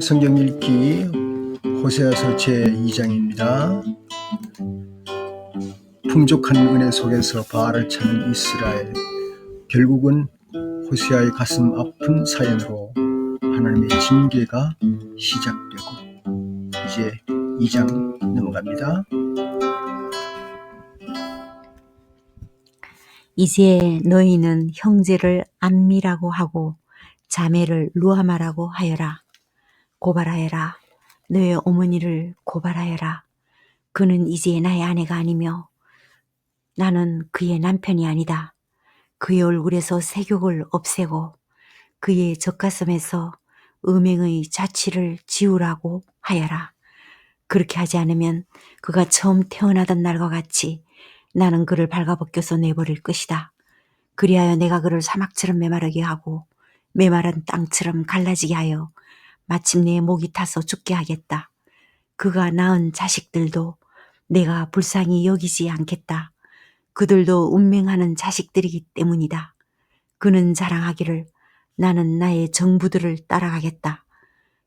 성경 읽기 호세아서 제2장입니다. 풍족한 은혜 속에서 바알을 찾는 이스라엘 결국은 호세아의 가슴 아픈 사연으로 하나님의 징계가 시작되고 이제 2장 넘어갑니다. 이제 너희는 형제를 안미라고 하고 자매를 루아마라고 하여라. 고발하여라. 너의 어머니를 고발하여라. 그는 이제 나의 아내가 아니며 나는 그의 남편이 아니다. 그의 얼굴에서 색욕을 없애고 그의 젖가슴에서 음행의 자취를 지우라고 하여라. 그렇게 하지 않으면 그가 처음 태어나던 날과 같이 나는 그를 발가벗겨서 내버릴 것이다. 그리하여 내가 그를 사막처럼 메마르게 하고 메마른 땅처럼 갈라지게 하여 마침내 목이 타서 죽게 하겠다. 그가 낳은 자식들도 내가 불쌍히 여기지 않겠다. 그들도 운명하는 자식들이기 때문이다. 그는 자랑하기를 나는 나의 정부들을 따라가겠다.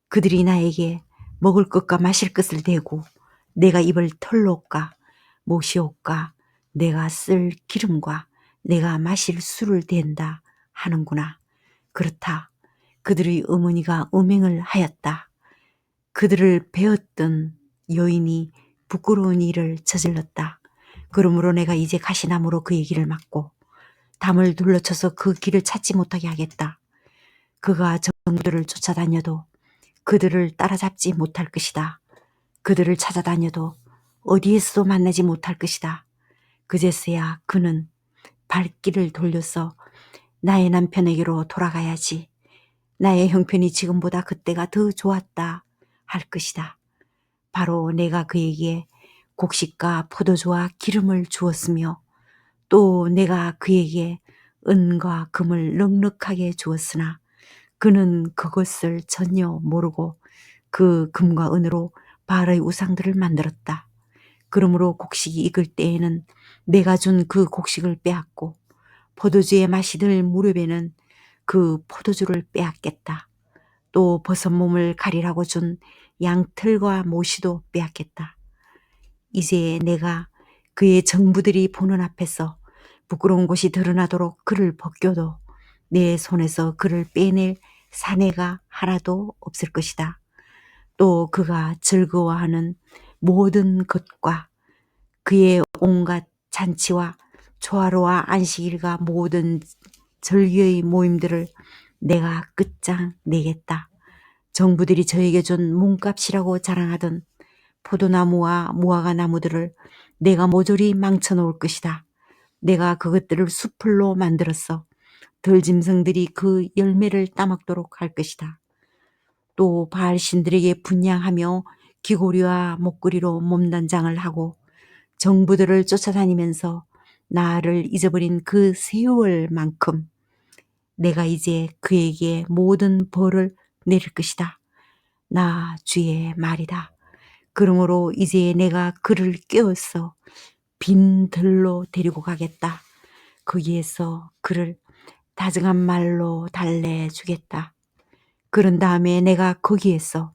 그들이 나에게 먹을 것과 마실 것을 대고 내가 입을 털로옷과 못이옷과 내가 쓸 기름과 내가 마실 술을 댄다 하는구나. 그렇다. 그들의 어머니가 음행을 하였다. 그들을 배웠던 여인이 부끄러운 일을 저질렀다. 그러므로 내가 이제 가시나무로 그의 길을 막고 담을 둘러쳐서 그 길을 찾지 못하게 하겠다. 그가 정부들을 쫓아다녀도 그들을 따라잡지 못할 것이다. 그들을 찾아다녀도 어디에서도 만나지 못할 것이다. 그제서야 그는 발길을 돌려서 나의 남편에게로 돌아가야지. 나의 형편이 지금보다 그때가 더 좋았다 할 것이다. 바로 내가 그에게 곡식과 포도주와 기름을 주었으며 또 내가 그에게 은과 금을 넉넉하게 주었으나 그는 그것을 전혀 모르고 그 금과 은으로 바알의 우상들을 만들었다. 그러므로 곡식이 익을 때에는 내가 준 그 곡식을 빼앗고 포도주의 맛이 들 무렵에는 그 포도주를 빼앗겠다. 또 버섯 몸을 가리라고 준 양털과 모시도 빼앗겠다. 이제 내가 그의 정부들이 보는 앞에서 부끄러운 곳이 드러나도록 그를 벗겨도 내 손에서 그를 빼낼 사내가 하나도 없을 것이다. 또 그가 즐거워하는 모든 것과 그의 온갖 잔치와 초하루와 안식일과 모든 절기의 모임들을 내가 끝장 내겠다. 정부들이 저에게 준 몸값이라고 자랑하던 포도나무와 무화과 나무들을 내가 모조리 망쳐놓을 것이다. 내가 그것들을 수풀로 만들었어. 들짐승들이 그 열매를 따먹도록 할 것이다. 또 바알 신들에게 분양하며 귀고리와 목걸이로 몸단장을 하고 정부들을 쫓아다니면서 나를 잊어버린 그 세월만큼 내가 이제 그에게 모든 벌을 내릴 것이다. 나 주의 말이다. 그러므로 이제 내가 그를 깨웠어 빈 들로 데리고 가겠다. 거기에서 그를 다정한 말로 달래주겠다. 그런 다음에 내가 거기에서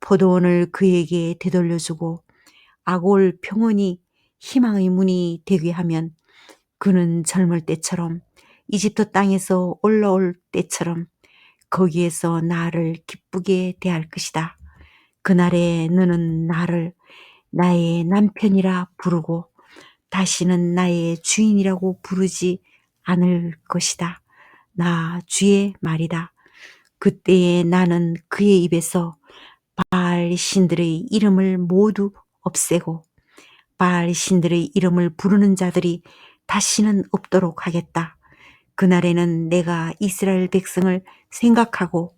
포도원을 그에게 되돌려주고 아골 평원이 희망의 문이 되게 하면 그는 젊을 때처럼 이집트 땅에서 올라올 때처럼 거기에서 나를 기쁘게 대할 것이다. 그날에 너는 나를 나의 남편이라 부르고 다시는 나의 주인이라고 부르지 않을 것이다. 나 주의 말이다. 그때에 나는 그의 입에서 바알 신들의 이름을 모두 없애고 바알 신들의 이름을 부르는 자들이 다시는 없도록 하겠다. 그날에는 내가 이스라엘 백성을 생각하고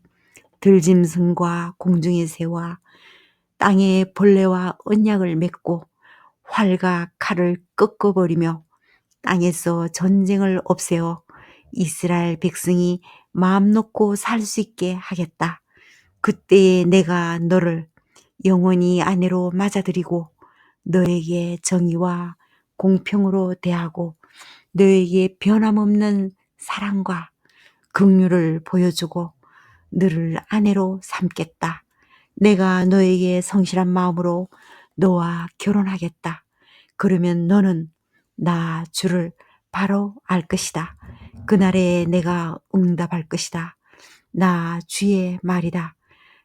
들짐승과 공중의 새와 땅의 벌레와 언약을 맺고 활과 칼을 꺾어버리며 땅에서 전쟁을 없애어 이스라엘 백성이 마음 놓고 살 수 있게 하겠다. 그때에 내가 너를 영원히 아내로 맞아들이고 너에게 정의와 공평으로 대하고 너에게 변함없는 사랑과 긍휼을 보여주고 너를 아내로 삼겠다. 내가 너에게 성실한 마음으로 너와 결혼하겠다. 그러면 너는 나 주를 바로 알 것이다. 그날에 내가 응답할 것이다. 나 주의 말이다.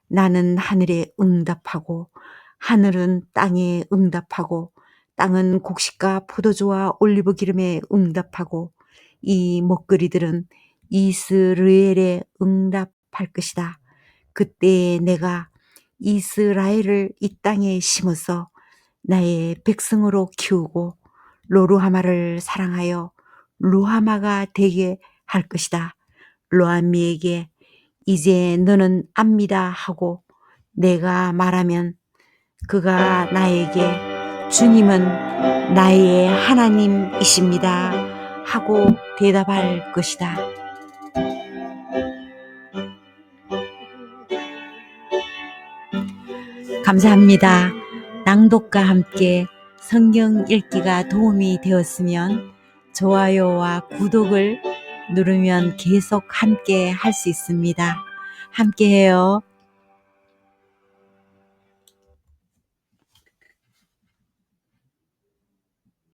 나는 하늘에 응답하고 하늘은 땅에 응답하고 땅은 곡식과 포도주와 올리브 기름에 응답하고 이 먹거리들은 이스라엘에 응답할 것이다. 그때 내가 이스라엘을 이 땅에 심어서 나의 백성으로 키우고 로루하마를 사랑하여 루하마가 되게 할 것이다. 로아미에게 이제 너는 압니다 하고 내가 말하면 그가 나에게 주님은 나의 하나님이십니다 하고 대답할 것이다. 감사합니다. 낭독과 함께 성경 읽기가 도움이 되었으면 좋아요와 구독을 누르면 계속 함께 할 수 있습니다. 함께 해요.